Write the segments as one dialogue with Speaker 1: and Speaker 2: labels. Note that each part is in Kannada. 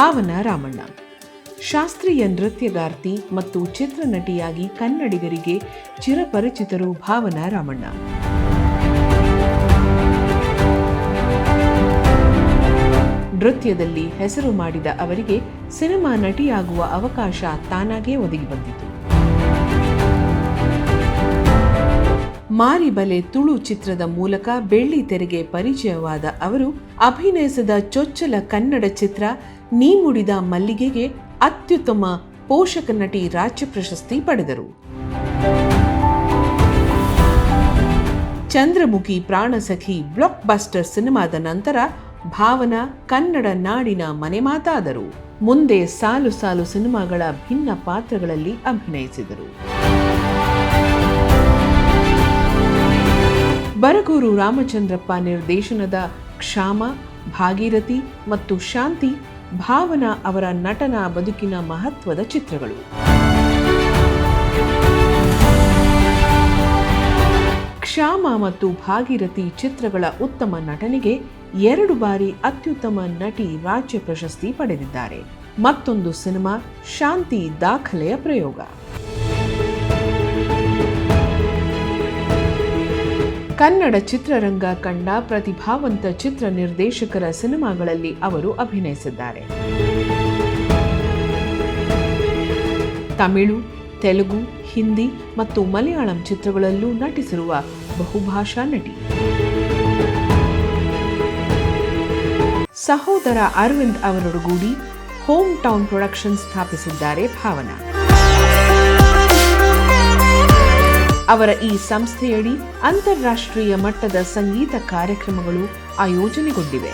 Speaker 1: ಭಾವನ ರಾಮಣ್ಣ. ಶಾಸ್ತ್ರೀಯ ನೃತ್ಯಗಾರ್ತಿ ಮತ್ತು ಚಿತ್ರನಟಿಯಾಗಿ ಕನ್ನಡಿಗರಿಗೆ ಚಿರಪರಿಚಿತರು ಭಾವನ ರಾಮಣ್ಣ. ನೃತ್ಯದಲ್ಲಿ ಹೆಸರು ಮಾಡಿದ ಅವರಿಗೆ ಸಿನಿಮಾ ನಟಿಯಾಗುವ ಅವಕಾಶ ತಾನಾಗೇ ಒದಗಿ ಬಂದಿತು. ಮಾರಿಬಲೆ ತುಳು ಚಿತ್ರದ ಮೂಲಕ ಬೆಳ್ಳಿ ತೆರೆಗೆ ಪರಿಚಯವಾದ ಅವರು, ಅಭಿನಯಿಸಿದ ಚೊಚ್ಚಲ ಕನ್ನಡ ಚಿತ್ರ ನೀ ಮುಡಿದ ಮಲ್ಲಿಗೆಗೆ ಅತ್ಯುತ್ತಮ ಪೋಷಕ ನಟಿ ರಾಜ್ಯ ಪ್ರಶಸ್ತಿ ಪಡೆದರು. ಚಂದ್ರಮುಖಿ ಪ್ರಾಣಸಖಿ ಬ್ಲಾಕ್ ಬಸ್ಟರ್ ಸಿನಿಮಾದ ನಂತರ ಭಾವನಾ ಕನ್ನಡ ನಾಡಿನ ಮನೆಮಾತಾದರು ಮುಂದೆ ಸಾಲು ಸಾಲು ಸಿನಿಮಾಗಳ ಭಿನ್ನ ಪಾತ್ರಗಳಲ್ಲಿ ಅಭಿನಯಿಸಿದರು. ಬರಗೂರು ರಾಮಚಂದ್ರಪ್ಪ ನಿರ್ದೇಶನದ ಕ್ಷಾಮ, ಭಾಗೀರಥಿ ಮತ್ತು ಶಾಂತಿ ಭಾವನಾ ಅವರ ನಟನ ಬದುಕಿನ ಮಹತ್ವದ ಚಿತ್ರಗಳು. ಕ್ಷಾಮ ಮತ್ತು ಭಾಗೀರಥಿ ಚಿತ್ರಗಳ ಉತ್ತಮ ನಟನೆಗೆ ಎರಡು ಬಾರಿ ಅತ್ಯುತ್ತಮ ನಟಿ ರಾಜ್ಯ ಪ್ರಶಸ್ತಿ ಪಡೆದಿದ್ದಾರೆ. ಮತ್ತೊಂದು ಸಿನಿಮಾ, ಶಾಂತಿ ದಾಖಲೆಯ ಪ್ರಯೋಗ. ಕನ್ನಡ ಚಿತ್ರರಂಗ ಕಂಡ ಪ್ರತಿಭಾವಂತ ಚಿತ್ರ ನಿರ್ದೇಶಕರ ಸಿನಿಮಾಗಳಲ್ಲಿ ಅವರು ಅಭಿನಯಿಸಿದ್ದಾರೆ. ತಮಿಳು, ತೆಲುಗು, ಹಿಂದಿ ಮತ್ತು ಮಲಯಾಳಂ ಚಿತ್ರಗಳಲ್ಲೂ ನಟಿಸಿರುವ ಬಹುಭಾಷಾ ನಟಿ. ಸಹೋದರ ಅರವಿಂದ್ ಅವರೊಡಗೂಡಿ ಹೋಮ್ ಟೌನ್ ಪ್ರೊಡಕ್ಷನ್ ಸ್ಥಾಪಿಸಿದ್ದಾರೆ ಭಾವನಾ. ಅವರ ಈ ಸಂಸ್ಥೆಯಡಿ ಅಂತಾರಾಷ್ಟ್ರೀಯ ಮಟ್ಟದ ಸಂಗೀತ ಕಾರ್ಯಕ್ರಮಗಳು ಆಯೋಜನೆಗೊಂಡಿವೆ.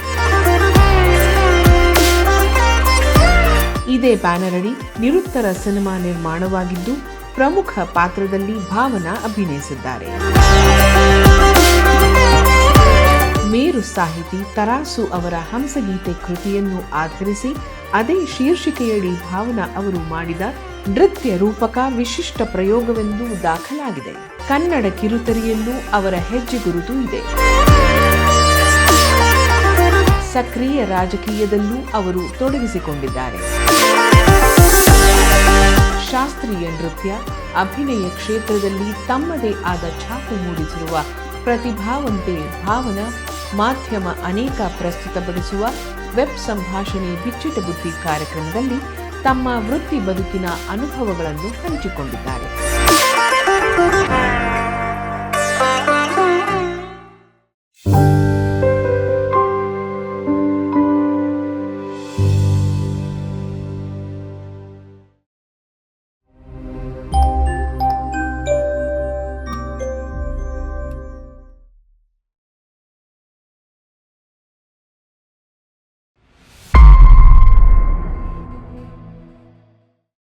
Speaker 1: ಇದೇ ಬ್ಯಾನರ್ ಅಡಿ ನಿರುತ್ತರ ಸಿನಿಮಾ ನಿರ್ಮಾಣವಾಗಿದ್ದು ಪ್ರಮುಖ ಪಾತ್ರದಲ್ಲಿ ಭಾವನಾ ಅಭಿನಯಿಸಿದ್ದಾರೆ. ಮೇರು ಸಾಹಿತಿ ತರಾಸು ಅವರ ಹಂಸಗೀತೆ ಕೃತಿಯನ್ನು ಆಧರಿಸಿ ಅದೇ ಶೀರ್ಷಿಕೆಯಡಿ ಭಾವನಾ ಅವರು ಮಾಡಿದ ನೃತ್ಯ ರೂಪಕ ವಿಶಿಷ್ಟ ಪ್ರಯೋಗವೆಂದು ದಾಖಲಾಗಿದೆ. ಕನ್ನಡ ಕಿರುತೆರೆಯಲ್ಲೂ ಅವರ ಹೆಜ್ಜೆ ಗುರುತು ಇದೆ. ಸಕ್ರಿಯ ರಾಜಕೀಯದಲ್ಲೂ ಅವರು ತೊಡಗಿಸಿಕೊಂಡಿದ್ದಾರೆ. ಶಾಸ್ತ್ರೀಯ ನೃತ್ಯ, ಅಭಿನಯ ಕ್ಷೇತ್ರದಲ್ಲಿ ತಮ್ಮದೇ ಆದ ಛಾಪು ಮೂಡಿಸಿರುವ ಪ್ರತಿಭಾವಂತೆ ಭಾವನಾ ಮಾಧ್ಯಮ ಅನೇಕ ಪ್ರಸ್ತುತಪಡಿಸುವ ವೆಬ್ ಸಂಭಾಷಣೆ ಬಿಚ್ಚಿಟ ಬುದ್ಧಿ ಕಾರ್ಯಕ್ರಮದಲ್ಲಿ ತಮ್ಮ ವೃತ್ತಿ ಬದುಕಿನ ಅನುಭವಗಳನ್ನು ಹಂಚಿಕೊಂಡಿದ್ದಾರೆ.